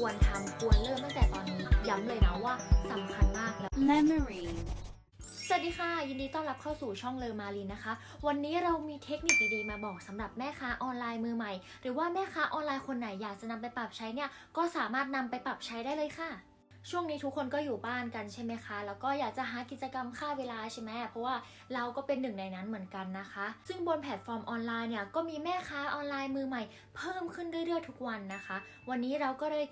ควรทำควรเริ่มตั้งแต่ตอนนี้ย้ำเลยนะว่าสำคัญมากแล้ว memory สวัสดีค่ะ ยินดีต้อนรับเข้าสู่ช่องเลอมารีนะคะ วันนี้เรามีเทคนิคดีๆมาบอกสำหรับแม่ค้าออนไลน์มือใหม่ หรือว่าแม่ค้าออนไลน์คนไหนอยากจะนำไปปรับใช้เนี่ยก็สามารถนำไปปรับใช้ได้เลยค่ะ ช่วงนี้ทุกคนก็อยู่บ้านกันใช่ไหมคะ แล้วก็อยากจะหากิจกรรมฆ่าเวลาใช่ไหมเพราะว่าเราก็เป็นหนึ่งในนั้นเหมือนกันนะคะ ซึ่งบนแพลตฟอร์มออนไลน์เนี่ยก็มีแม่ค้าออนไลน์มือใหม่ เพิ่มขึ้นเรื่อยๆทุกวันนะคะ วันนี้เราก็เลย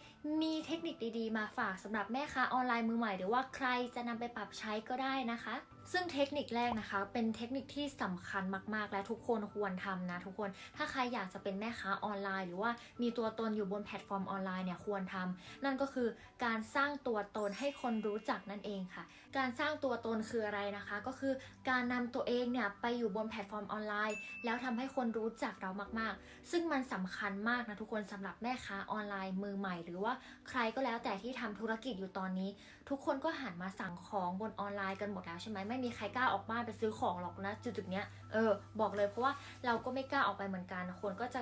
มีเทคนิคดีๆ มาฝากสำหรับแม่ค้าออนไลน์มือใหม่ หรือว่าใครจะนำไปปรับใช้ก็ได้นะคะ ซึ่งเทคนิคแรกนะคะ เป็นเทคนิคที่สำคัญมากๆ และทุกคนควรทำนะทุกคน ถ้าใครอยากจะเป็นแม่ค้าออนไลน์ หรือว่ามีตัวตนอยู่บนแพลตฟอร์มออนไลน์เนี่ยควรทำนั่นก็คือการสร้างตัวตนให้คนรู้จักนั่นเองค่ะ การสร้างตัวตนคืออะไรนะคะ ก็คือการนำตัวเองเนี่ยไปอยู่บนแพลตฟอร์มออนไลน์ แล้วทำให้คนรู้จักเรามากๆ ซึ่งมันสำคัญมากนะทุกคนสำหรับแม่ค้าออนไลน์มือใหม่ หรือว่าใครก็แล้วแต่ที่ทำธุรกิจอยู่ตอนนี้ ทุกคนก็หันมาสั่งของบนออนไลน์กันหมดแล้วใช่ไหมไม่มีใครกล้าออกบ้านไปซื้อของหรอกนะจุดๆเนี้ยเออบอกเลยเพราะว่าเราก็ไม่กล้าออกไปเหมือนกันคนก็จะ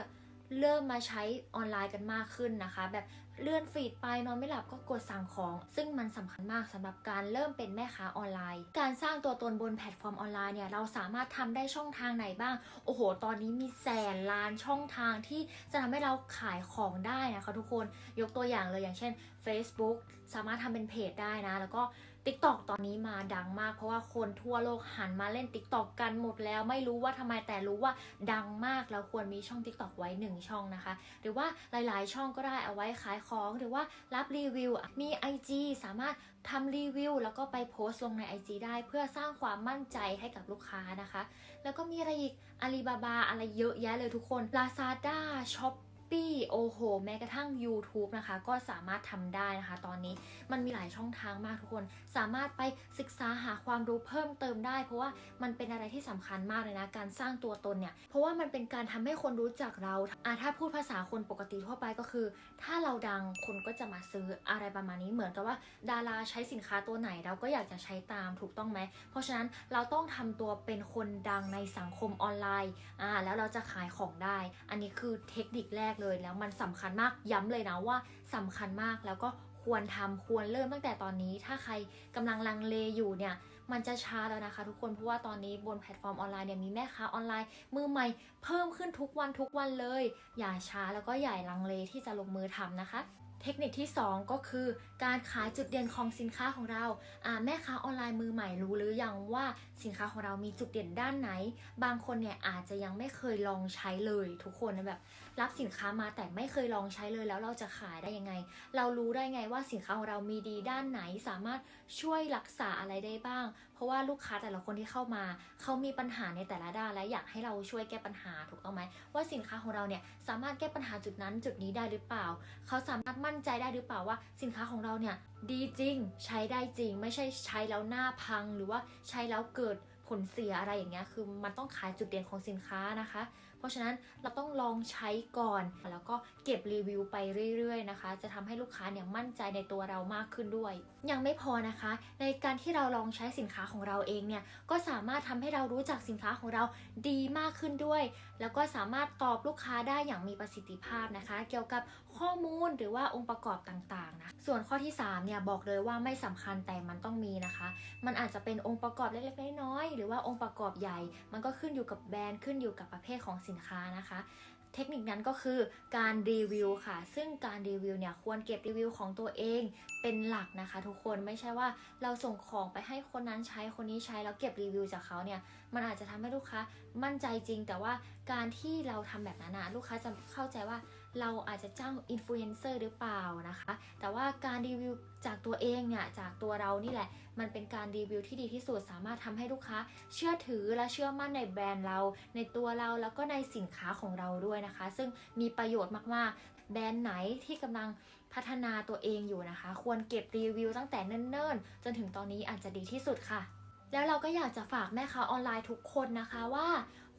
เริ่มมาใช้ออนไลน์กันมากขึ้นนะคะ แบบเลื่อนฟีดไปนอนไม่หลับก็กดสั่งของ ซึ่งมันสำคัญมากสำหรับการเริ่มเป็นแม่ค้าออนไลน์ การสร้างตัวตนบนแพลตฟอร์มออนไลน์เนี่ยเราสามารถทำได้ช่องทางไหนบ้าง โอ้โห ตอนนี้มีแสนล้านช่องทางที่จะทำให้เราขายของได้นะคะทุกคนยกตัวอย่างเลยอย่างเช่น Facebook สามารถทำเป็นเพจได้นะ แล้วก็ TikTok ตอนนี้มาดังมาก เพราะว่าคนทั่วโลกหันมาเล่น TikTok กันหมดแล้ว ไม่รู้ว่าทำไมแต่รู้ว่าดังมากเราควรมีช่อง TikTok ไว้ 1 ช่องนะคะ หรือว่าหลายๆ ช่องก็ได้เอาไว้ขายของหรือว่ารับรีวิว มี IG สามารถทำรีวิวแล้วก็ไปโพสต์ลงใน IG ได้เพื่อสร้างความมั่นใจให้กับลูกค้านะคะ แล้วก็มีอะไรอีกอาลีบาบาอะไรเยอะแยะเลยทุกคน Lazada Shop ปี้โอโหแม้กระทั่ง YouTube นะคะ ก็สามารถทำได้นะคะ ตอนนี้มันมีหลายช่องทางมากทุกคน สามารถไปศึกษาหาความรู้เพิ่มเติมได้ เพราะว่ามันเป็นอะไรที่สำคัญมากเลยนะ การสร้างตัวตนเนี่ย เพราะว่ามันเป็นการทำให้คนรู้จักเราอะถ้าพูดภาษาคนปกติทั่วไปก็คือ ถ้าเราดังคนก็จะมาซื้ออะไรประมาณนี้เหมือนกับว่า ดาราใช้สินค้าตัวไหนเราก็อยากจะใช้ตามถูกต้องไหมเพราะฉะนั้นเราต้องทำตัวเป็นคนดังในสังคมออนไลน์อ่าแล้วเราจะขายของได้ อันนี้คือเทคนิคแรกเลยแล้วมันสำคัญมากย้ำเลยนะว่าสำคัญมากแล้วก็ควรทำควรเริ่มตั้งแต่ตอนนี้ ถ้าใครกำลังลังเลอยู่เนี่ยมันจะช้าแล้วนะคะ ทุกคนเพราะว่าตอนนี้บนแพลตฟอร์มออนไลน์เนี่ยมีแม่ค้าออนไลน์มือใหม่เพิ่มขึ้นทุกวันทุกวันเลย อย่าช้าแล้วก็อย่าลังเลที่จะลงมือทำนะคะ เทคนิคที่ 2 ก็คือการขายจุดเด่นของสินค้าของเราแม่ค้าออนไลน์มือใหม่รู้หรือยังว่าสินค้าของเรามีจุดเด่นด้านไหน บางคนเนี่ยอาจจะยังไม่เคยลองใช้เลย ทุกคนนะแบบรับสินค้ามาแต่ไม่เคยลองใช้เลยแล้วเราจะขายได้ยังไง เรารู้ได้ไงว่าสินค้าของเรามีดีด้านไหน สามารถช่วยรักษาอะไรได้บ้าง เพราะว่าลูกค้าแต่ละคนที่เข้ามา เขามีปัญหาในแต่ละด้านและอยากให้เราช่วยแก้ปัญหาถูกต้องไหมว่าสินค้าของเราเนี่ยสามารถแก้ปัญหาจุดนั้นจุดนี้ได้หรือเปล่า เขาสามารถมั่นใจได้หรือเปล่าว่าสินค้าของเราเนี่ยดีจริงใช้ได้จริง ไม่ใช่ใช้แล้วหน้าพัง หรือว่าใช้แล้วเกิดผลเสียอะไรอย่างเงี้ยคือมันต้องขายจุดเด่นของสินค้านะคะเพราะฉะนั้นเราต้องลองใช้ก่อน แล้วก็เก็บรีวิวไปเรื่อยๆนะคะ จะทำให้ลูกค้าเนี่ยมั่นใจในตัวเรามากขึ้นด้วย ยังไม่พอนะคะ ในการที่เราลองใช้สินค้าของเราเองเนี่ยก็สามารถทำให้เรารู้จักสินค้าของเราดีมากขึ้นด้วย แล้วก็สามารถตอบลูกค้าได้อย่างมีประสิทธิภาพนะคะ เกี่ยวกับข้อมูลหรือว่าองค์ประกอบต่างๆนะส่วนข้อที่3เนี่ยบอกเลยว่าไม่สำคัญแต่มันต้องมีนะคะ มันอาจจะเป็นองค์ประกอบเล็กๆน้อยๆหรือว่าองค์ประกอบใหญ่ มันก็ขึ้นอยู่กับแบรนด์ขึ้นอยู่กับประเภทของสินค้านะคะ เทคนิคนั้นก็คือการรีวิวค่ะ ซึ่งการรีวิวเนี่ยควรเก็บรีวิวของตัวเองเป็นหลักนะคะ ทุกคนไม่ใช่ว่าเราส่งของไปให้คนนั้นใช้คนนี้ใช้แล้วเก็บรีวิวจากเขาเนี่ย มันอาจจะทำให้ลูกค้ามั่นใจจริง แต่ว่าการที่เราทำแบบนั้นนะลูกค้าจะเข้าใจว่าเราอาจจะจ้างอินฟลูเอนเซอร์หรือเปล่านะคะ แต่ว่าการรีวิวจากตัวเองเนี่ยจากตัวเรานี่แหละ มันเป็นการรีวิวที่ดีที่สุดสามารถทำให้ลูกค้า เชื่อถือและเชื่อมั่นในแบรนด์เรา ในตัวเราแล้วก็ในสินค้าของเราด้วยนะคะ ซึ่งมีประโยชน์มากๆ แบรนด์ไหนที่กำลังพัฒนาตัวเองอยู่นะคะ ควรเก็บรีวิวตั้งแต่เนิ่นๆ จนถึงตอนนี้อาจจะดีที่สุดค่ะ แล้วเราก็อยากจะฝากแม่ค้าออนไลน์ทุกคนนะคะว่า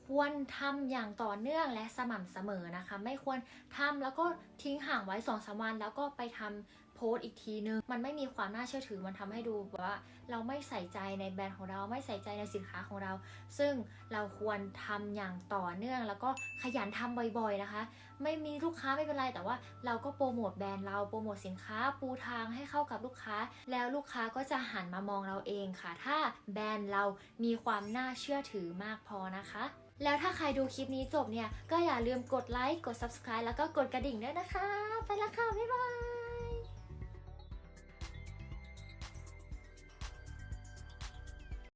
ควรทำอย่างต่อเนื่องและสม่ำเสมอนะคะ ไม่ควรทำแล้วก็ทิ้งห่างไว้สองสามวัน แล้วก็ไปทำ โพสต์อีกทีนึง มันไม่มีความน่าเชื่อถือมันทำให้ดูแบบว่าเราไม่ใส่ใจในแบรนด์ของเราไม่ใส่ใจในสินค้าของเรา ซึ่งเราควรทำอย่างต่อเนื่อง แล้วก็ขยันทำบ่อยๆนะคะ ไม่มีลูกค้าไม่เป็นไร แต่ว่าเราก็โปรโมทแบรนด์เราโปรโมทสินค้าปูทางให้เข้ากับลูกค้า แล้วลูกค้าก็จะหันมามองเราเองค่ะ ถ้าแบรนด์เรามีความน่าเชื่อถือมากพอนะคะแล้วถ้าใครดูคลิปนี้จบเนี่ย ก็อย่าลืมกดไลค์ กด subscribe แล้วก็กดกระดิ่งด้วยนะคะ ไปละค่ะ บ๊ายบาย